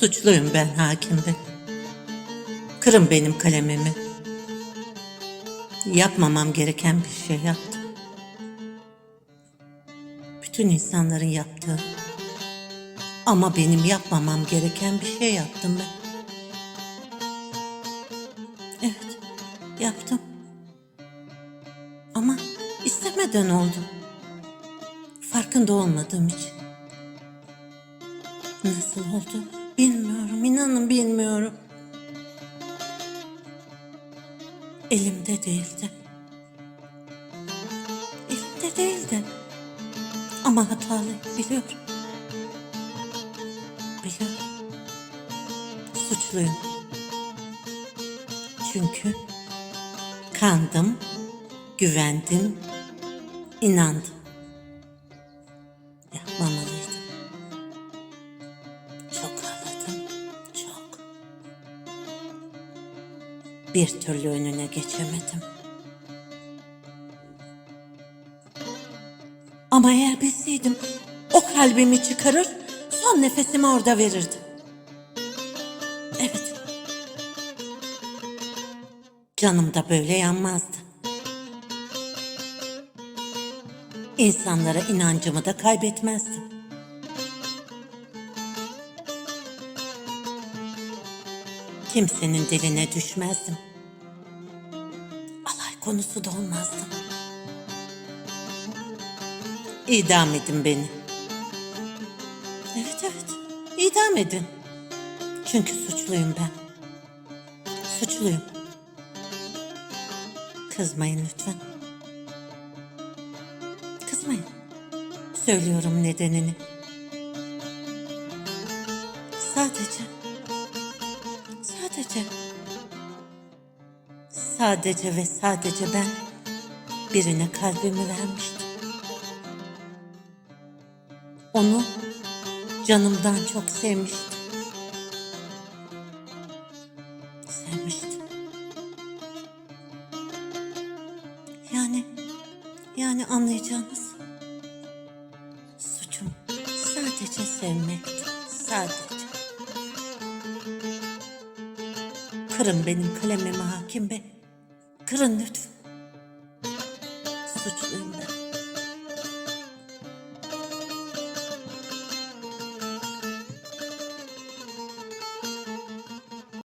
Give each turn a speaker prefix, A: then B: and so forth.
A: Suçluyum ben hakim bey. Kırın benim kalemimi. Yapmamam gereken bir şey yaptım. Bütün insanların yaptığı ama benim yapmamam gereken bir şey yaptım ben. Evet, yaptım. Ama istemeden oldu. Farkında olmadığım için. Nasıl oldu bilmiyorum, inanın bilmiyorum. Elimde değildi. Elimde değildi. Ama hatalıyım biliyorum. Biliyorum. Suçluyum. Çünkü kandım, güvendim, inandım. Bir türlü önüne geçemedim. Ama eğer bilseydim o kalbimi çıkarır, son nefesimi orada verirdim. Evet. Canım da böyle yanmazdı. İnsanlara inancımı da kaybetmezdim. Kimsenin diline düşmezdim. Alay konusu da olmazdım. İdam edin beni. Evet evet, idam edin. Çünkü suçluyum ben. Suçluyum. Kızmayın lütfen. Kızmayın. Söylüyorum nedenini. Sadece. Sadece. Sadece ve sadece ben birine kalbimi vermiştim. Onu canımdan çok sevmiştim. Sevmiştim. Yani, yani anlayacağınız suçum sadece sevmekti. Sadece. Kırın benim kalemimi hakim bey. Kırın lütfen. Suçluyum ben.